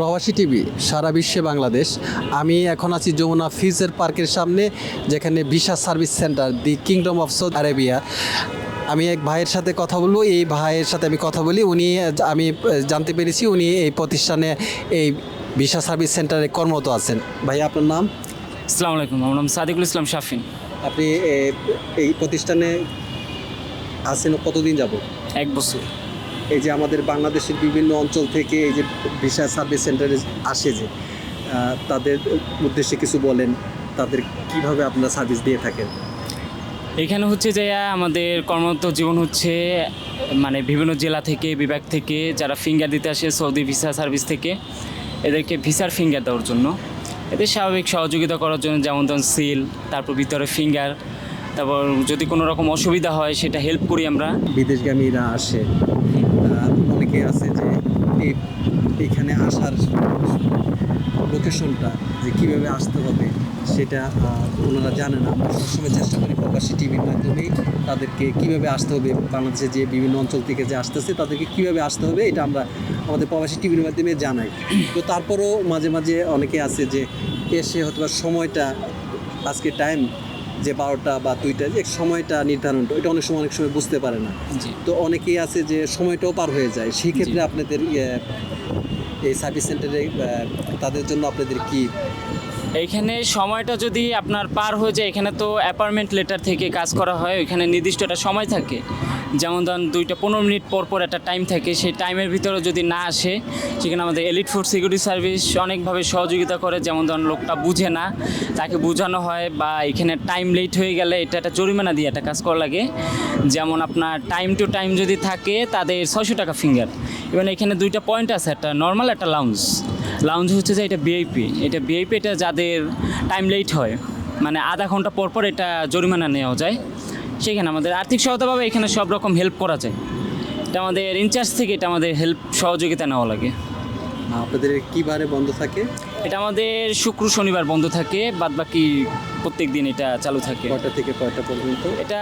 প্রবাসী টিভি সারা বিশ্বে বাংলাদেশ। আমি এখন আছি যমুনা ফিউচার পার্কের সামনে যেখানে visa service centre the kingdom of Saudi Arabia. আমি এক ভাইয়ের সাথে কথা বলব এই ভাইয়ের সাথে আমি কথা বলি। উনি আমি জানতে পেরেছি উনি এই প্রতিষ্ঠানে এই ভিসা সার্ভিস সেন্টারে কর্মরত আছেন। ভাই আপনার নাম? আসসালামু আলাইকুম আমার নাম সাদিকুল ইসলাম শাফিন। আপনি এই প্রতিষ্ঠানে আছেন কতদিন যাব এক বছর। এই যে আমাদের বাংলাদেশের বিভিন্ন অঞ্চল থেকে এই যে ভিসা সার্ভিস সেন্টারে আসে যে তাদের উদ্দেশ্যে কিছু বলেন, তাদের কীভাবে আপনারা সার্ভিস দিয়ে থাকেন? এখানে হচ্ছে যে, আমাদের কর্মরত জীবন হচ্ছে মানে বিভিন্ন জেলা থেকে, বিভাগ থেকে যারা ফিঙ্গার দিতে আসে সৌদি ভিসা সার্ভিস থেকে, এদেরকে ভিসার ফিঙ্গার দেওয়ার জন্য। এদের স্বাভাবিক সহযোগিতা করার জন্য যেমন ধরুন সিল তারপর ভিতরে ফিঙ্গার তারপর যদি কোনো রকম অসুবিধা হয়, সেটা হেল্প করি আমরা। বিদেশগামীরা আসে অনেকে আছে যে এই এইখানে আসার লোকেশনটা যে কীভাবে আসতে হবে, সেটা ওনারা জানে না। আমরা সবসময় চেষ্টা করি প্রবাসী টিভির মাধ্যমেই তাদেরকে কীভাবে আসতে হবে, বাংলাদেশে যে বিভিন্ন অঞ্চল থেকে যে আসতেছে, তাদেরকে কীভাবে আসতে হবে, এটা আমরা আমাদের প্রবাসী টিভির মাধ্যমে জানাই। তো তারপরেও মাঝে মাঝে অনেকে আছে যে এসে হয়তো সময়টা, আজকে টাইম যে বারোটা বা দুইটা যে সময়টা নির্ধারণটা এটা অনেক সময় অনেক সময় বুঝতে পারে না। তো অনেকেই আছে যে সময়টাও পার হয়ে যায়। সেই ক্ষেত্রে আপনাদের ইয়ে, এই সার্ভিস সেন্টারে তাদের জন্য আপনাদের কি এইখানে সময়টা যদি আপনার পার হয়ে যায়, এখানে তো অ্যাপার্টমেন্ট লেটার থেকে কাজ করা হয়, ওইখানে নির্দিষ্ট একটা সময় থাকে। যেমন ধরুন দুইটা পনেরো মিনিট পর পর একটা টাইম থাকে, সেই টাইমের ভিতরে যদি না আসে, সেখানে আমাদের এলিট ফুড সিকিউরিটি সার্ভিস অনেকভাবে সহযোগিতা করে। যেমন ধরুন লোকটা বুঝে না, তাকে বোঝানো হয় বা এখানে টাইম লেট হয়ে গেলে এটা একটা জরিমানা দিয়ে একটা কাজ করা লাগে। যেমন আপনার টাইম টু টাইম যদি থাকে, তাদের ছয়শো টাকা ফিঙ্গার এবং এখানে দুইটা পয়েন্ট আছে, একটা নর্মাল একটা লাউঞ্জ লাউঞ্জ হচ্ছে যে এটা বিআইপি এটা বিআইপি এটা যাদের টাইম লেট হয় মানে আধা ঘণ্টা পর পর এটা জরিমানা নেওয়া যায়। সেখানে আমাদের আর্থিক সহায়তা পাবে, এখানে সব রকম হেল্প করা যায়। এটা আমাদের ইনচার্জ থেকে এটা আমাদের হেল্প সহযোগিতা নেওয়া লাগে। আপনাদের কি বারে বন্ধ থাকে? এটা আমাদের শুক্র শনিবার বন্ধ থাকে বাদ বাকি প্রত্যেক দিন এটা চালু থাকে। কয়টা থেকে কয়টা পর্যন্ত? এটা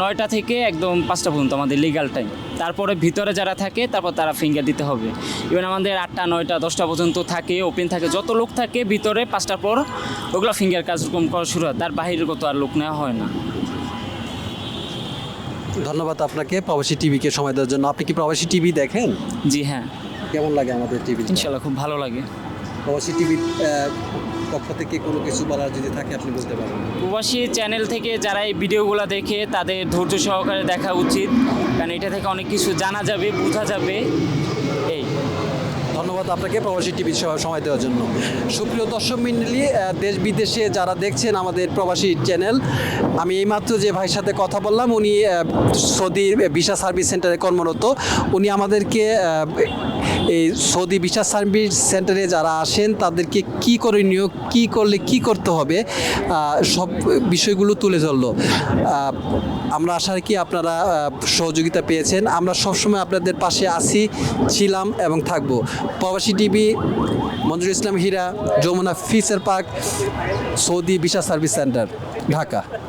নয়টা থেকে একদম পাঁচটা পর্যন্ত আমাদের লিগাল টাইম তারপরে ভিতরে যারা থাকে তারপর তারা ফিঙ্গার দিতে হবে। ইভেন আমাদের আটটা নয়টা দশটা পর্যন্ত থাকে ওপেন থাকে। যত লোক থাকে ভিতরে পাঁচটার পর ওগুলো ফিঙ্গার কাজকর্ম করা শুরু হয়। তার বাহিরের কত আর লোক নেওয়া হয় না। ধন্যবাদ আপনাকে। প্রবাসী টিভিকে সময় দেওয়ার জন্য। আপনি কি প্রবাসী টিভি দেখেন? জি হ্যাঁ। কেমন লাগে আমাদের টিভি ইনশাল্লাহ খুব ভালো লাগে। প্রবাসী টিভির পক্ষ থেকে কোনো কিছু বলার যদি থাকে আপনি বলতে পারেন। প্রবাসী চ্যানেল থেকে যারা এই ভিডিওগুলো দেখে তাদের ধৈর্য সহকারে দেখা উচিত। কারণ এটা থেকে অনেক কিছু জানা যাবে বোঝা যাবে। এই। ধন্যবাদ আপনাকে প্রবাসী টিভি সময় দেওয়ার জন্য। সুপ্রিয় দর্শক মণ্ডলী আহ, দেশ বিদেশে যারা দেখছেন আমাদের প্রবাসী চ্যানেল আমি এইমাত্র যে ভাইয়ের সাথে কথা বললাম উনি আহ, সৌদি ভিসা সার্ভিস সেন্টারে কর্মরত। উনি আমাদেরকে এই সৌদি ভিসা সার্ভিস সেন্টারে যারা আসেন তাদেরকে কি করে নিয়োগ কি করলে কি করতে হবে সব বিষয়গুলো তুলে ধরলো। আমরা আশা রাখি আপনারা সহযোগিতা পেয়েছেন। আমরা সবসময় আপনাদের পাশে আছি ছিলাম এবং থাকব। প্রবাসী TV Manjur Islam Hira Jamuna future park Saudi visa service centre Dhaka.